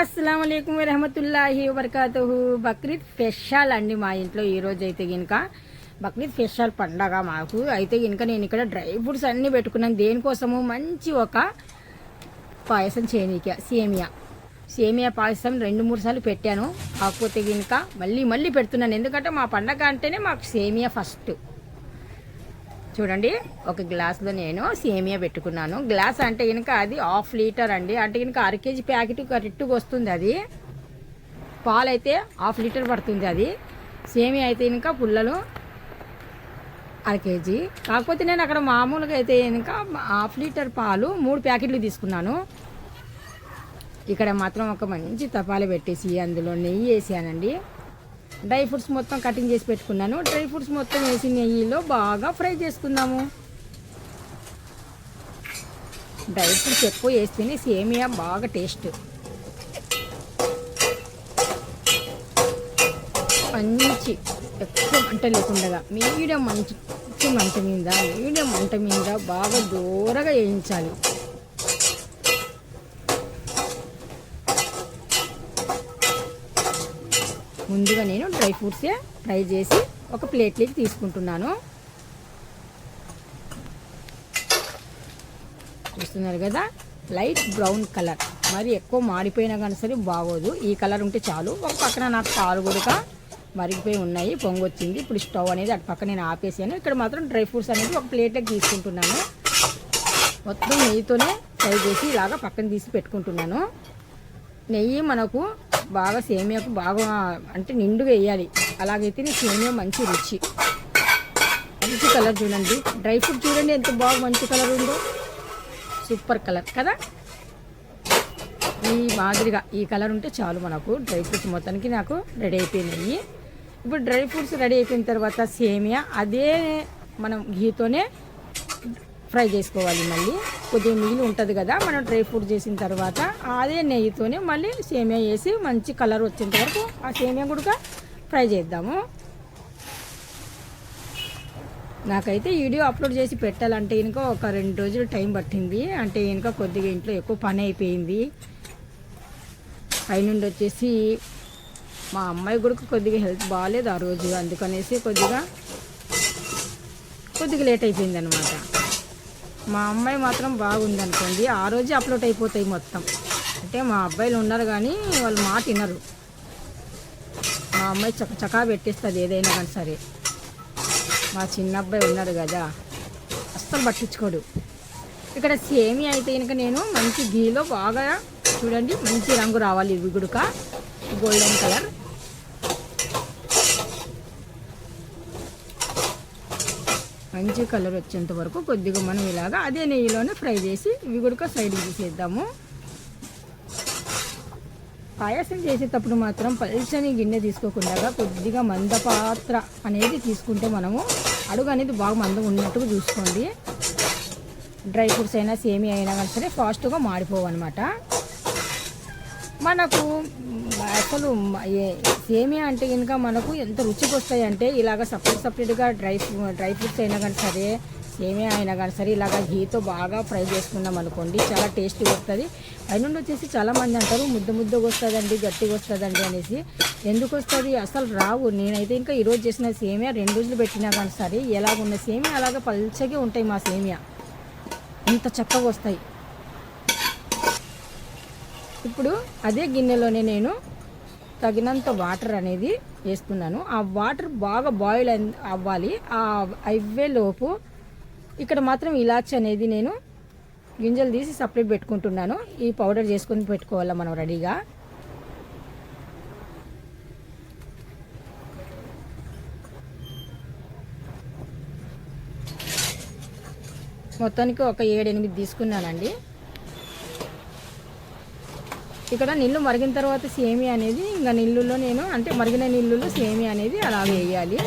అస్సలం అయికం వరహమతుల్లాహి వబర్కాతుహు. బక్రీద్ స్పెషల్ అండి మా ఇంట్లో ఈ రోజు అయితే గినక. బక్రీద్ స్పెషల్ పండగ మాకు. అయితే గినక నేను ఇక్కడ డ్రై ఫ్రూట్స్ అన్నీ పెట్టుకున్నాను. దేనికోసము? మంచి ఒక పాయసం చేయనీక సేమియా. సేమియా పాయసం రెండు మూడు సార్లు పెట్టాను. కాకపోతే గినక మళ్ళీ మళ్ళీ పెడుతున్నాను. ఎందుకంటే మా పండగ అంటేనే మాకు సేమియా ఫస్ట్. చూడండి ఒక గ్లాస్లో నేను సేమియా పెట్టుకున్నాను. గ్లాస్ అంటే కనుక అది హాఫ్ లీటర్ అండి. అంటే కనుక అర కేజీ ప్యాకెట్ కరెక్ట్గా వస్తుంది అది. పాలు అయితే హాఫ్ లీటర్ పడుతుంది అది. సేమియా అయితే ఇనుక పుల్లలు అర కేజీ. కాకపోతే నేను అక్కడ మామూలుగా అయితే కనుక హాఫ్ లీటర్ పాలు మూడు ప్యాకెట్లు తీసుకున్నాను. ఇక్కడ మాత్రం ఒక మంచి తపాలు పెట్టేసి అందులో నెయ్యి వేసానండి. డ్రై ఫ్రూట్స్ మొత్తం కటింగ్ చేసి పెట్టుకున్నాను. డ్రై ఫ్రూట్స్ మొత్తం వేసి నెయ్యిలో బాగా ఫ్రై చేసుకుందాము. డ్రై ఫ్రూట్స్ ఎక్కువ వేస్తేనే సేమియా బాగా టేస్ట్. మంచి ఎక్కువ మంట లేకుండా మీడియం మంచి మంట మీద మీడియం మంట మీద బాగా దూరగా వేయించాలి. ముందుగా నేను డ్రై ఫ్రూట్సే ఫ్రై చేసి ఒక ప్లేట్లోకి తీసుకుంటున్నాను. చూస్తున్నారు కదా? Light brown colour. మరి ఎక్కువ మాడిపోయినా కానీ సరే బాగోదు. ఈ కలర్ ఉంటే చాలు. ఒక పక్కన నాకు పాలు కూడా మరిగిపోయి ఉన్నాయి. పొంగు వచ్చింది ఇప్పుడు స్టవ్ అనేది అటు పక్క నేను ఆపేసాను. ఇక్కడ మాత్రం డ్రై ఫ్రూట్స్ అనేది ఒక ప్లేట్లోకి తీసుకుంటున్నాను. మొత్తం నెయ్యితోనే ఫ్రై చేసి ఇలాగా పక్కన తీసి పెట్టుకుంటున్నాను. నెయ్యి మనకు బాగా సేమియాకు బాగా అంటే నిండుగా వేయాలి. అలాగైతే సేమియా మంచి రుచి. మంచి కలర్ చూడండి. డ్రై ఫ్రూట్ చూడండి ఎంత బాగా మంచి కలర్ ఉందో. సూపర్ కలర్ కదా? ఈ మాదిరిగా ఈ కలర్ ఉంటే చాలు మనకు. డ్రై ఫ్రూట్స్ మొత్తానికి నాకు రెడీ అయిపోయినాయి. ఇప్పుడు డ్రై ఫ్రూట్స్ రెడీ అయిపోయిన తర్వాత సేమియా అదే మనం ఘీతోనే ఫ్రై చేసుకోవాలి మళ్ళీ. కొద్దిగా మిగిలి ఉంటుంది కదా మనం డ్రై ఫ్రూట్ చేసిన తర్వాత అదే నెయ్యితోనే మళ్ళీ సేమియా వేసి మంచి కలర్ వచ్చేంత వరకు ఆ సేమియా కూడా ఫ్రై చేద్దాము. నాకైతే వీడియో అప్లోడ్ చేసి పెట్టాలంటే ఇంకా ఒక రెండు రోజులు టైం పట్టింది. అంటే ఇంకా కొద్దిగా ఇంట్లో ఎక్కువ పని అయిపోయింది. పైనుండి వచ్చేసి మా అమ్మాయి కూడా కొద్దిగా హెల్త్ బాగాలేదు ఆ రోజు. అందుకనేసి కొద్దిగా కొద్దిగా లేట్ అయిపోయింది అనమాట మా అమ్మాయి మాత్రం బాగుంది అనుకోండి ఆ రోజే అప్లోడ్ అయిపోతాయి మొత్తం. అంటే మా అబ్బాయిలు ఉన్నారు కానీ వాళ్ళు మాట వినరు. మా అమ్మాయి చక చకా పెట్టేస్తుంది ఏదైనా కానీ సరే. మా చిన్న అబ్బాయి ఉన్నాడు కదా అస్సలు పట్టించుకోడు. ఇక్కడ సేమి అయితే కనుక నేను మంచి గీలో బాగా చూడండి మంచి రంగు రావాలి ఇవి గుడుక గోల్డెన్ కలర్. మంచి కలర్ వచ్చేంత వరకు కొద్దిగా మనం ఇలాగా అదే నెయ్యిలోనే ఫ్రై చేసి ఇవి కూడా సైడ్కి తీసేద్దాము. పాయసం చేసేటప్పుడు మాత్రం పల్చని గిన్నె తీసుకోకుండా కొద్దిగా మంద పాత్ర అనేది తీసుకుంటే మనము అడుగు అనేది బాగా మందం ఉన్నట్టుగా చూసుకోండి. డ్రై ఫ్రూట్స్ అయినా సేమి అయినా కానీ సరే ఫాస్ట్గా మాడిపోవన్నమాట. మనకు అసలు ఏ- సేమియా అంటే కనుక మనకు ఎంత రుచికి వస్తాయంటే ఇలాగ సపరేట్ సపరేట్గా డ్రై డ్రై ఫ్రూట్స్ అయినా కానీ సరే సేమియా అయినా కానీ సరే ఇలాగ ఘీతో బాగా ఫ్రై చేసుకున్నాం అనుకోండి చాలా టేస్టీగా వస్తుంది. పైనుండి వచ్చేసి చాలామంది అంటారు ముద్ద ముద్దగా వస్తుందండి గట్టిగా వస్తుందండి అనేసి. ఎందుకు వస్తుంది? అసలు రావు. నేనైతే ఇంకా ఈరోజు చేసిన సేమియా రెండు రోజులు పెట్టినా కానీ సరే ఎలాగున్న సేమియా అలాగ పల్చగా ఉంటాయి మా సేమియా. ఇంత చక్కగా వస్తాయి. ఇప్పుడు అదే గిన్నెలోనే నేను తగినంత వాటర్ అనేది వేస్తున్నాను. ఆ వాటర్ బాగా బాయిల్ అవ్వాలి. ఆ అవ్వే లోపు ఇక్కడ మాత్రం ఇలాచి అనేది నేను గింజలు తీసి సపరేట్ పెట్టుకుంటున్నాను. ఈ పౌడర్ చేసుకొని పెట్టుకోవాలా మనం రెడీగా. మొత్తానికి ఒక ఏడెనిమిది తీసుకున్నానండి. ఇక్కడ నీళ్ళు మరిగిన తర్వాత సేమి అనేది ఇంకా నీళ్ళులో నేను అంటే మరిగిన నీళ్ళులో సేమి అనేది అలా వేయాలి.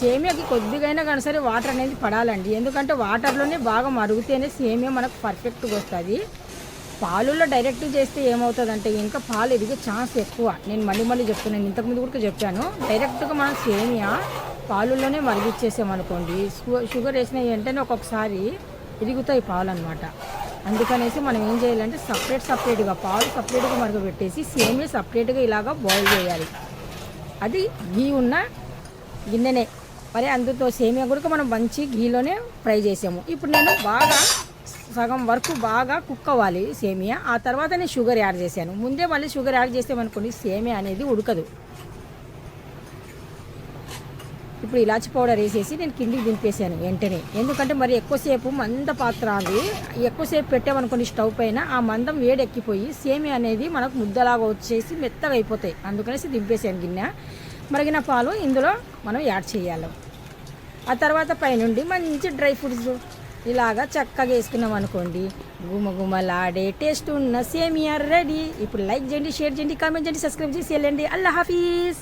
సేమియాకి కొద్దిగైనా కానీ సరే వాటర్ అనేది పడాలండి. ఎందుకంటే వాటర్లోనే బాగా మరుగుతేనే సేమియా మనకు పర్ఫెక్ట్గా వస్తుంది. పాలుల్లో డైరెక్ట్ చేస్తే ఏమవుతుందంటే ఇంకా పాలు ఎదిగే ఛాన్స్ ఎక్కువ. నేను మళ్ళీ మళ్ళీ చెప్తున్నాను ఇంతకుముందు కూడా చెప్పాను. డైరెక్ట్గా మనం సేమియా పాలుల్లోనే మరిగిచ్చేసామనుకోండి షుగర్ వేసిన వెంటనే ఒక్కొక్కసారి ఎదుగుతాయి పాలు అనమాట అందుకనేసి మనం ఏం చేయాలంటే సపరేట్ సపరేట్గా పాలు సపరేట్గా మరగబెట్టేసి సేమే సపరేట్గా ఇలాగా బాయిల్ చేయాలి. అది గీ ఉన్న గిన్నెనే. మరి అందుతో సేమియా కూడా మనం మంచి గీలోనే ఫ్రై చేసాము. ఇప్పుడు నేను బాగా సగం వరకు బాగా కుక్ అవ్వాలి సేమియా. ఆ తర్వాత నేను షుగర్ యాడ్ చేశాను. ముందే మళ్ళీ షుగర్ యాడ్ చేసామనుకోండి సేమియా అనేది ఉడకదు. ఇప్పుడు ఇలాచి పౌడర్ వేసేసి నేను కిందికి దింపేసాను వెంటనే. ఎందుకంటే మరి ఎక్కువసేపు మంద పాత్ర అది. ఎక్కువసేపు పెట్టామనుకోండి స్టవ్ పైన ఆ మందం వేడెక్కిపోయి సేమి అనేది మనకు ముద్దలాగా వచ్చేసి మెత్తగా అయిపోతాయి. అందుకనేసి దింపేసాను గిన్నె. మరిగిన పాలు ఇందులో మనం యాడ్ చేయాలి. ఆ తర్వాత పైనుండి మంచి డ్రై ఫ్రూట్స్ ఇలాగా చక్కగా వేసుకున్నాం అనుకోండి. గుమగుమలాడే టేస్ట్ ఉన్న సేమియా రెడీ. ఇప్పుడు లైక్ చేయండి షేర్ చేయండి కామెంట్ చేయండి సబ్స్క్రైబ్ చేసి వెళ్ళండి. అల్లా హాఫీజ్.